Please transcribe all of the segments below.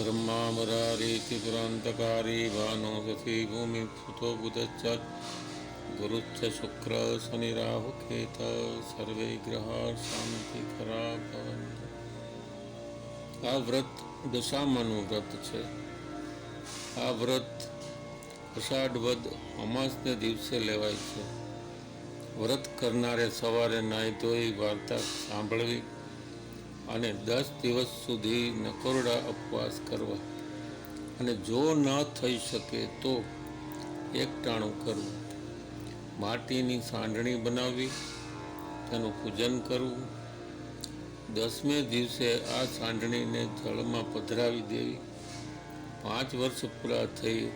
બ્રહ્મા મુરારીતિ પુરાંતકારી ભાનો સતી ભૂમિ સુતો બુધચ્ચ ગુરુચ્છ શુક્ર શનિ રાહુ કેત સર્વે ગ્રહા શાંતિ ખરા ભવંત આ વ્રત દશામાનું વ્રત છે આ વ્રત અષાઢવદ અમાસને દિવસે લેવાય છે. વ્રત કરનારે સવારે નાહી ધોઈ વાર્તા સાંભળવી અને દસ દિવસ સુધી નકોરડા ઉપવાસ કરવા. અને જો ન થઈ શકે તો એકટાણું કરવું. માટીની સાંડણી બનાવવી, તેનું પૂજન કરવું. દસમે દિવસે આ સાંડણીને જળમાં પધરાવી દેવી. પાંચ વર્ષ પૂરા થઈ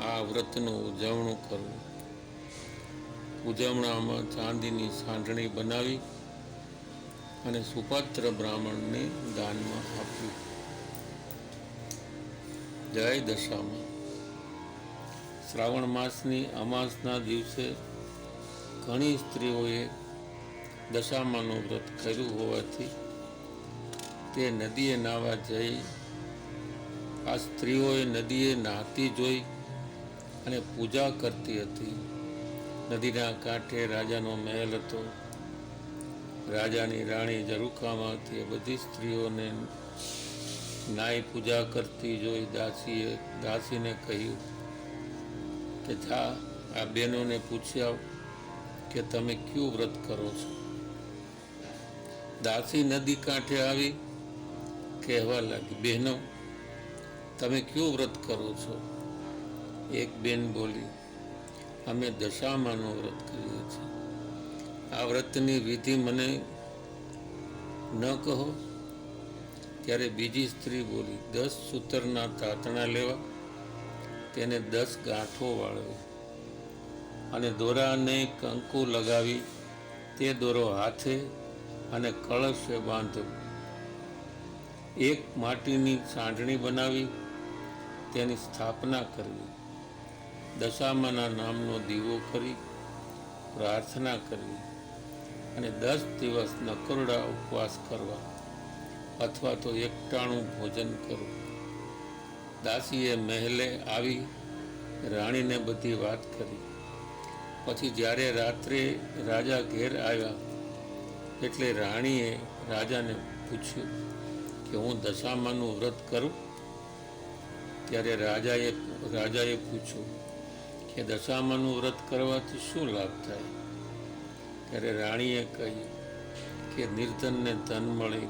આ વ્રતનું ઉજવણું કરવું. ઉજવણામાં ચાંદીની સાંડણી બનાવી અને સુપાત્ર બ્રાહ્મણને દાનમાં આપ્યું જય દશામાં. શ્રાવણ માસની અમાસના દિવસે ઘણી સ્ત્રીઓએ દશામાનું વ્રત કર્યું હોવાથી તે નદીએ નાહવા જઈ આ સ્ત્રીઓએ નદીએ નાહતી જોઈ અને પૂજા કરતી હતી. નદીના કાંઠે રાજાનો મહેલ હતો. રાજાની રાણી ઝરૂખામાંથી બધી સ્ત્રીઓને નાઈ પૂજા કરતી જોઈ દાસીએ, દાસીને કહ્યું કે જા આ બહેનોને પૂછ્યા કે તમે કયું વ્રત કરો છો? દાસી નદી કાંઠે આવી કહેવા લાગી, બહેનો, તમે કયું વ્રત કરો છો? એક બેન બોલી, અમે દશામાનું વ્રત કરીએ છીએ. આ વ્રતની વિધિ મને ન કહો. ત્યારે બીજી સ્ત્રી બોલી, દસ સૂતરના તાતણા લેવા, તેને દસ ગાંઠો વાળવી. અને દોરાને કંકુ લગાવી, તે દોરો હાથે અને કળશે બાંધવો એક માટીની સાંઢણી બનાવી, તેની સ્થાપના કરવી. દશામાના નામનો દીવો કરી, પ્રાર્થના કરવી. અને દસ દિવસ નકરડા ઉપવાસ કરવા અથવા તો એકટાણું ભોજન કરવું દાસીએ મહેલે આવી રાણીને બધી વાત કરી. પછી જ્યારે રાત્રે રાજા ઘેર આવ્યા, એટલે રાણીએ રાજાને પૂછ્યું કે હું દશામાનું વ્રત કરું? ત્યારે રાજાએ રાજાએ પૂછ્યું કે દશામાનું વ્રત કરવાથી શું લાભ થાય? ત્યારે રાણીએ કહ્યું કે નિર્ધનને ધન મળે,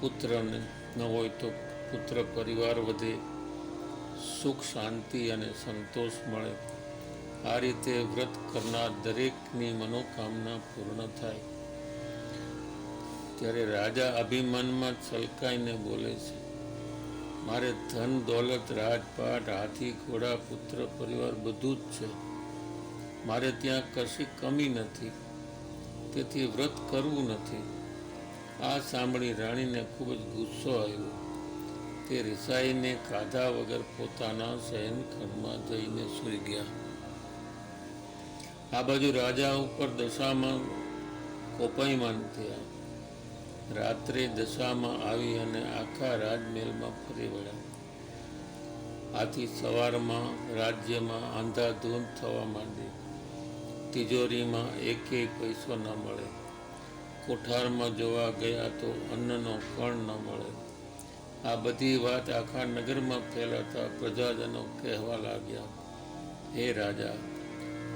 પુત્રને ન હોય તો પુત્ર પરિવાર વધે, સુખ, શાંતિ અને સંતોષ મળે. આ રીતે વ્રત કરનાર દરેકની મનોકામના પૂર્ણ થાય. ત્યારે રાજા અભિમાનમાં છલકાઈને બોલે છે, મારે ધન, દોલત, રાજપાટ, હાથી, ઘોડા, પુત્ર, પરિવાર બધું જ છે. મારે ત્યાં કશી કમી નથી. તેથી વ્રત કરવું નથી. આ સાંભળી રાણીને ખૂબ જ ગુસ્સો આવ્યો. તે રિસાઈને ખાધા વગર પોતાના શયનખંડમાં જઈને સૂઈ ગયા. આ બાજુ રાજા ઉપર દશામાં કોપાયમાન થયા. રાત્રે દશામાં આવી અને આખા રાજમહેલમાં ફરી વળ્યા. આથી સવારમાં રાજ્યમાં અંધાધૂંધ થવા માંડી તિજોરીમાં એકે પૈસો ન મળે. કોઠારમાં જોવા ગયા તો અન્નનો કણ ન મળે. આ બધી વાત આખા નગરમાં ફેલાતા પ્રજાજનો કહેવા લાગ્યા, હે રાજા,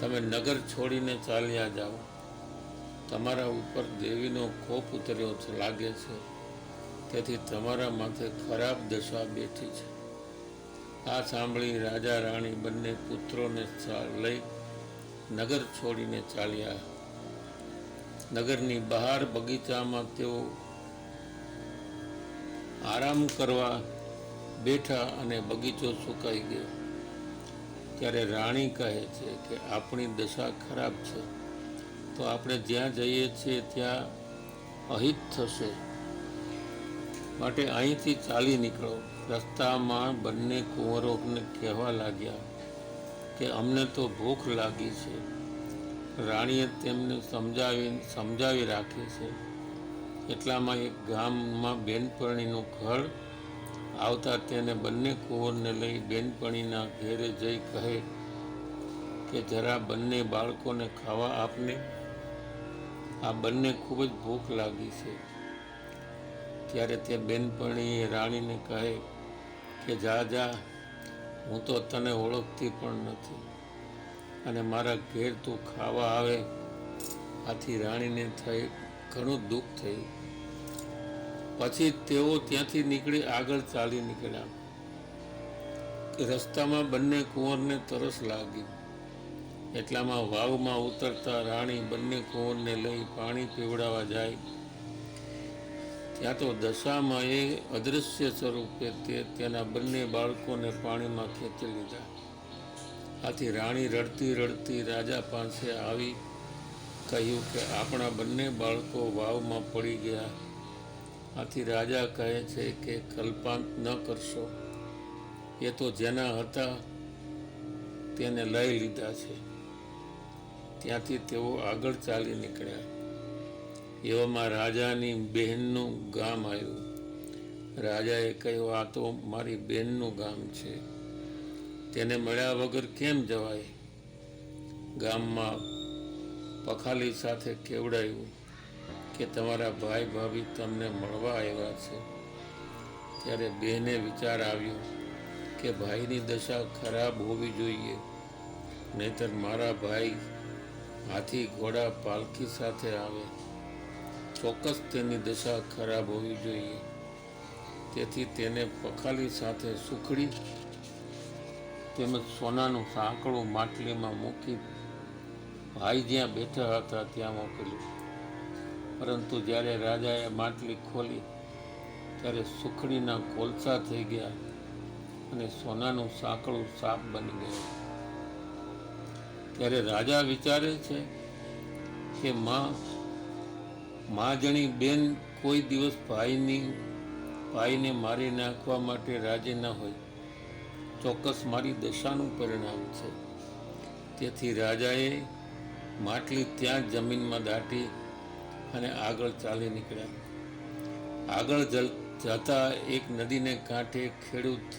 તમે નગર છોડીને ચાલ્યા જાઓ. તમારા ઉપર દેવીનો કોપ ઉતર્યો છે, લાગે છે. તેથી તમારા માથે ખરાબ દશા બેઠી છે. આ સાંભળી રાજા રાણી બંને પુત્રોને લઈ નગર છોડીને ચાલ્યા. નગરની બહાર બગીચામાં તેઓ આરામ કરવા બેઠા અને બગીચો સુકાઈ ગયો. ત્યારે રાણી કહે છે કે, આપણી દશા ખરાબ છે. તો આપણે જ્યાં જઈએ છીએ ત્યાં અહિત થશે. માટે અહીંથી ચાલી નીકળો. રસ્તામાં બંને કુંવરોને કહેવા લાગ્યા કે અમને તો ભૂખ લાગી છે. રાણીએ તેમને સમજાવી સમજાવી રાખી છે. એટલામાં એક ગામમાં બેનપણીનું ઘર આવતા તેને બંને કુંવરને લઈ બેનપણીના ઘેરે જઈ કહે કે જરા બંને બાળકોને ખાવા આપને. આ બંને ખૂબ જ ભૂખ લાગી છે. ત્યારે તે બેનપણીએ રાણીને કહે કે જા જા હું તો તને ઓળખતી પણ નથી. અને મારા ઘેર તું ખાવા આવે, આથી રાણીને થઈ, ઘણું દુઃખ થયું. પછી તેઓ ત્યાંથી નીકળી આગળ ચાલી નીકળ્યા. રસ્તામાં બંને કુંવરને તરસ લાગી. એટલામાં વાવમાં ઉતરતા રાણી બંને કુંવરને લઈ પાણી પીવડાવવા જાય. ત્યાં તો દશામાં એ અદૃશ્ય સ્વરૂપે તે તેના બંને બાળકોને પાણીમાં ખેંચી લીધા. આથી રાણી રડતી રડતી રાજા પાસે આવી, કહ્યું કે આપણા બંને બાળકો વાવમાં પડી ગયા. આથી રાજા કહે છે કે કલ્પાંત ન કરશો. એ તો જેના હતા તેને લઈ લીધા છે. ત્યાંથી તેઓ આગળ ચાલી નીકળ્યા. એવામાં રાજાની બહેનનું ગામ આવ્યું. રાજાએ કહ્યું, આ તો મારી બહેનનું ગામ છે. તેને મળ્યા વગર કેમ જવાય? ગામમાં પખાલી સાથે કેવડાયું કે તમારા ભાઈ ભાભી તમને મળવા આવ્યા છે? ત્યારે બેને વિચાર આવ્યો કે ભાઈની દશા ખરાબ હોવી જોઈએ, નહીતર મારા ભાઈ હાથી ઘોડા પાલખી સાથે આવે. ચોક્કસ તેની દશા ખરાબ હોવી જોઈએ. તેથી તેને પખાલી સાથે સુખડી તેમજ સોનાનું સાંકળું માટલીમાં મૂકી ભાઈ જ્યાં બેઠા હતા ત્યાં મોકલ્યું. પરંતુ જ્યારે રાજાએ માટલી ખોલી, ત્યારે સુખડીના કોલસા થઈ ગયા અને સોનાનું સાંકળું સાપ બની ગયું. ત્યારે રાજા વિચારે છે કે માં માજણી બેન કોઈ દિવસ ભાઈની, ભાઈને મારી નાખવા માટે રાજી ન હોય. ચોક્કસ મારી દશાનું પરિણામ છે. તેથી રાજાએ માટલી ત્યાં જ જમીનમાં દાટી અને આગળ ચાલી નીકળ્યા. આગળ જલ, જતા એક નદીને કાંઠે ખેડૂત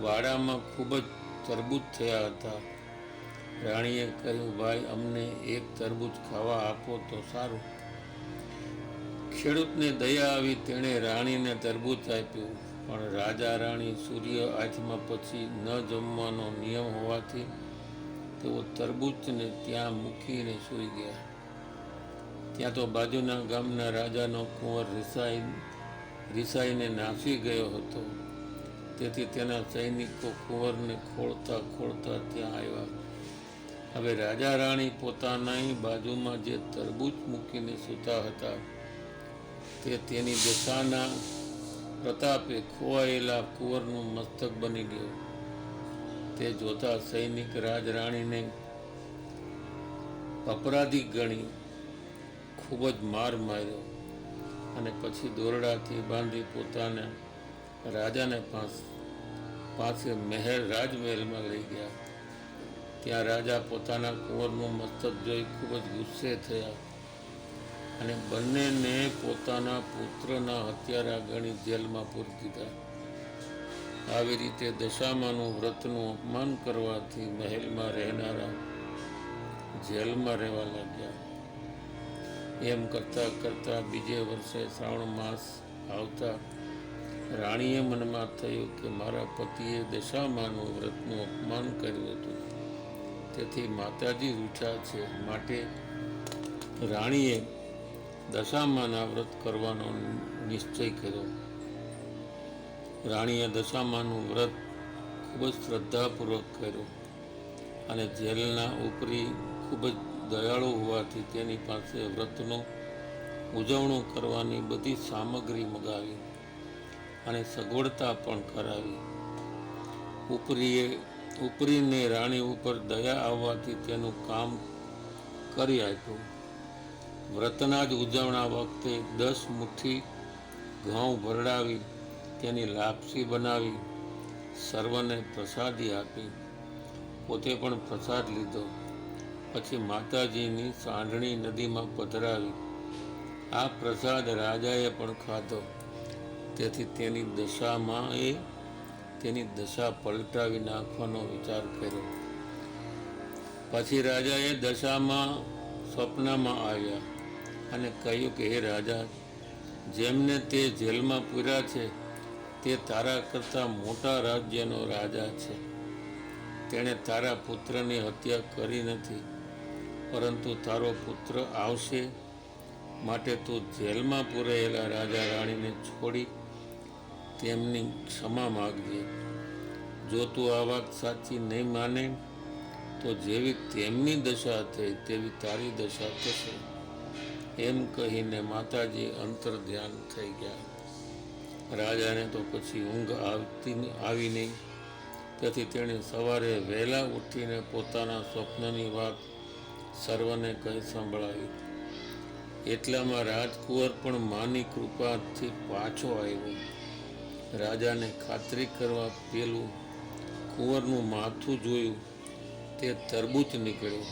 વાડામાં ખૂબ જ તરબૂચ થયા હતા. રાણીએ કહ્યું, ભાઈ, અમને એક તરબૂચ ખાવા આપો તો સારું. ખેડૂતને દયા આવી તેણે રાણીને તરબૂચ આપ્યું. પણ રાજા રાણી સૂર્ય આથમા પછી ન જમવાનો નિયમ હોવાથી તેઓ તરબૂચને ત્યાં મૂકીને સૂઈ ગયા. ત્યાં તો બાજુના ગામના રાજાનો કુંવર રિસાઈ, રિસાઈને નાસી ગયો હતો. તેથી તેના સૈનિકો કુંવરને ખોળતા ખોળતા ત્યાં આવ્યા. હવે રાજા રાણી પોતાના બાજુમાં જે તરબૂચ મૂકીને સૂતા હતા તે તેની દશાના પ્રતાપે ખોવાયેલા કુંવરનું મસ્તક બની ગયું. તે જોતા સૈનિક રાજરાણીને અપરાધી ગણી ખૂબ જ માર માર્યો અને પછી દોરડાથી બાંધી પોતાને રાજાને પાસે પાસે મહેલ રાજમહેલમાં લઈ ગયા. ત્યાં રાજા પોતાના કુંવરનું મસ્તક જોઈ ખૂબ જ ગુસ્સે થયા. અને બંનેને પોતાના પુત્રના હત્યારા ગણી જેલમાં પૂરી દીધા. આવી રીતે દશામાનું વ્રતનું અપમાન કરવાથી મહેલમાં રહેનારા જેલમાં રહેવા લાગ્યા. એમ કરતાં કરતાં બીજે વર્ષે શ્રાવણ માસ આવતા રાણીએ મનમાં થયું કે મારા પતિએ દશામાનું વ્રતનું અપમાન કર્યું હતું. તેથી માતાજી રૂઠા છે. માટે રાણીએ દશામાના વ્રત કરવાનો નિશ્ચય કર્યો. રાણીએ દશામાનું વ્રત ખૂબ જ શ્રદ્ધાપૂર્વક કર્યું અને જેલના ઉપરી ખૂબ જ દયાળુ હોવાથી તેની પાસે વ્રતનું ઉજવણું કરવાની બધી સામગ્રી મગાવી અને સગવડતા પણ કરાવી. ઉપરીએ, ઉપરીને રાણી ઉપર દયા આવવાથી તેનું કામ કરી આપ્યું. વ્રતના જ ઉજવણા વખતે દસ મુઠ્ઠી ઘઉં ભરડાવી, તેની લાપસી બનાવી, સર્વને પ્રસાદી આપી. પોતે પણ પ્રસાદ લીધો. પછી માતાજીની સાંઢણી નદીમાં પધરાવી. આ પ્રસાદ રાજાએ પણ ખાધો. તેથી તેની દશામાં એ તેની દશા પલટાવી નાખવાનો વિચાર કર્યો. પછી રાજાએ દશામાં સ્વપ્નમાં આવ્યા. અને કહ્યું કે, હે રાજા, જેમને તે જેલમાં પૂર્યા છે, તે તારા કરતાં મોટા રાજ્યનો રાજા છે. તેણે તારા પુત્રની હત્યા કરી નથી, પરંતુ તારો પુત્ર આવશે. માટે તું જેલમાં પૂરાયેલા રાજા રાણીને છોડી તેમની ક્ષમા માગજે. જો તું આ વાત સાચી નહીં માને, તો જેવી તેમની દશા થઈ, તેવી તારી દશા થશે. એમ કહીને માતાજી અંતર ધ્યાન થઈ ગયા. રાજાને તો પછી ઊંઘ આવતી આવી નહીં. તેથી તેણે સવારે વહેલા ઉઠીને પોતાના સ્વપ્નની વાત સર્વને કહી સંભળાવી. એટલામાં રાજકુંવર પણ માની કૃપાથી પાછો આવ્યો. રાજાને ખાતરી કરવા પેલું કુંવરનું માથું જોયું, તે તરબૂચ નીકળ્યું.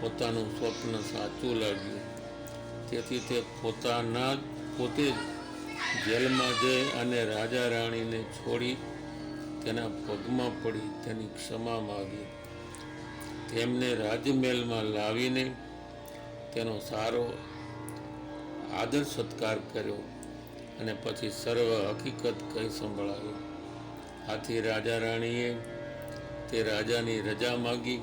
પોતાનું સ્વપ્ન સાચું લાગ્યું. તેથી તે પોતાના પોતે જેલમાં જઈ અને રાજા રાણીને છોડી તેના પગમાં પડી તેની ક્ષમા માગી. તેમને રાજમહેલમાં લાવીને તેનો સારો આદર સત્કાર કર્યો અને પછી સર્વ હકીકત કહી સંભળાવી. આથી રાજા રાણીએ તે રાજાની રજા માગી.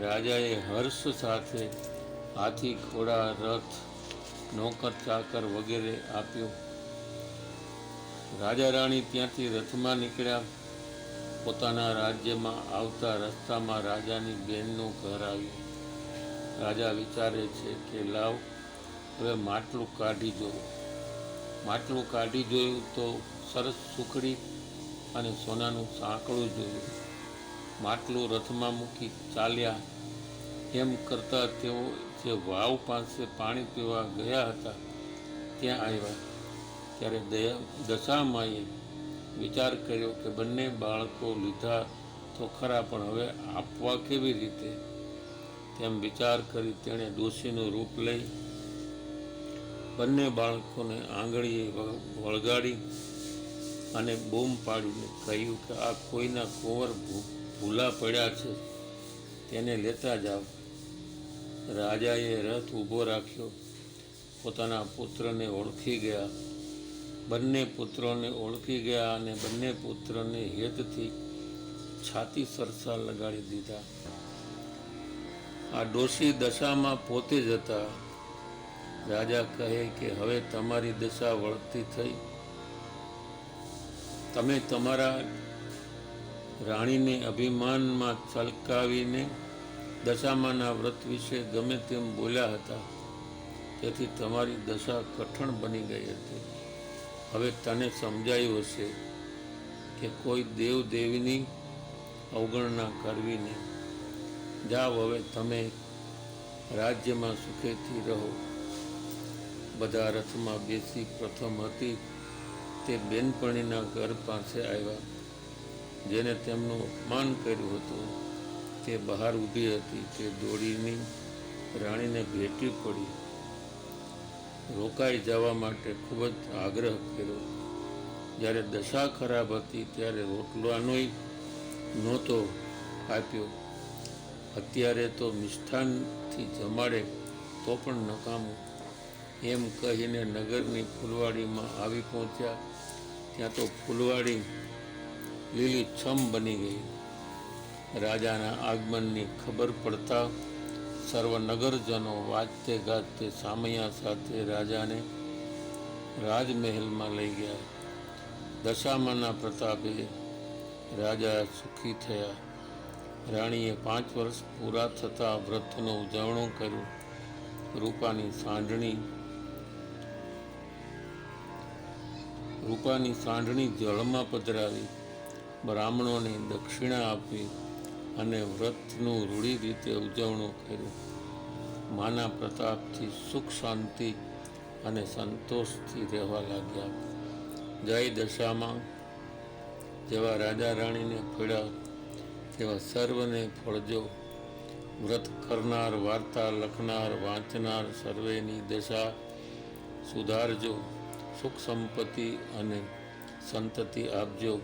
રાજાએ હર્ષ સાથે હાથી, ઘોડા, રથ, નોકર, ચાકર વગેરે આપ્યું. રાજા રાણી ત્યાંથી રથમાં નીકળ્યા. પોતાના રાજ્યમાં આવતા રસ્તામાં રાજાની બહેનનું ઘર આવ્યું. રાજા વિચારે છે કે, લાવ, હવે માટલું કાઢી જોઉં. માટલું કાઢી જોયું તો સરસ સુખડી અને સોનાનું સાંકળું જોયું. માટલું રથમાં મૂકી ચાલ્યા. એમ કરતાં તેઓ જે વાવ પાસે પાણી પીવા ગયા હતા, ત્યાં આવ્યા. ત્યારે દયા, દશામાએ વિચાર કર્યો કે બંને બાળકો લીધા તો ખરા, પણ હવે આપવા કેવી રીતે? તેમ વિચાર કરી તેણે ડોશીનું રૂપ લઈ બંને બાળકોને આંગળીએ વળગાડી અને બૂમ પાડીને કહ્યું કે આ કોઈના કોવર ભૂલા પડ્યા છે, તેને લેતા જાઓ. રાજાએ રથ ઊભો રાખ્યો. પોતાના પુત્રને ઓળખી ગયા. બંને પુત્રોને ઓળખી ગયા અને બંને પુત્રને હેતથી છાતી સરસા લગાડી દીધા. આ ડોશી દશામાં પોતે જ હતા. રાજા કહે કે, હવે તમારી દશા વળતી થઈ. તમે તમારા રાણીને અભિમાનમાં છલકાવીને દશામાના વ્રત વિશે ગમે તેમ બોલ્યા હતા. તેથી તમારી દશા કઠણ બની ગઈ હતી. હવે તને સમજાયું હશે કે કોઈ દેવ દેવીની અવગણના કરવી નહીં. જાઓ હવે તમે રાજ્યમાં સુખેથી રહો. બધા રથમાં બેસી પ્રથમ હતી તે બેનપણીના ઘર પાસે આવ્યા, જેને તેમનું અપમાન કર્યું હતું. તે બહાર ઊભી હતી, તે દોડીની રાણીને ભેટી પડી. રોકાઈ જવા માટે ખૂબ જ આગ્રહ કર્યો. જ્યારે દશા ખરાબ હતી, ત્યારે રોટલાનોય નહોતો આપ્યો. અત્યારે તો મિષ્ઠાનથી જમાડે તો પણ નકામું. એમ કહીને નગરની ફૂલવાડીમાં આવી પહોંચ્યા. ત્યાં તો ફૂલવાડી લીલી છમ બની ગઈ. રાજાના આગમનની ખબર પડતા સર્વ નગરજનો વાજતે ગાજતે સામૈયા સાથે રાજાને રાજમહેલમાં લઈ ગયા. દશામાના પ્રતાપે રાજા સુખી થયા. રાણીએ પાંચ વર્ષ પૂરા થતાં વ્રતનો ઉજવણો કર્યું. રૂપાની સાંઢણી રૂપાની સાંઢણી જળમાં પધરાવી. બ્રાહ્મણોને દક્ષિણા આપી. અને વ્રતનું રૂઢી રીતે ઉજવણું કર્યું. માના પ્રતાપથી સુખ શાંતિ અને સંતોષથી રહેવા લાગ્યા. જય દશામાં જેવા રાજા રાણીને ફેળા તેવા સર્વને ફળજો. વ્રત કરનાર, વાર્તા લખનાર, વાંચનાર સર્વેની દશા સુધારજો. સુખ સંપત્તિ અને સંતતિ આપજો.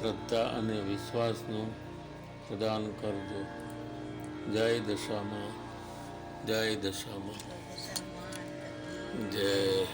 શ્રદ્ધા અને વિશ્વાસનું પ્રદાન કરજો. જય દશામાં જય દશામાં. જય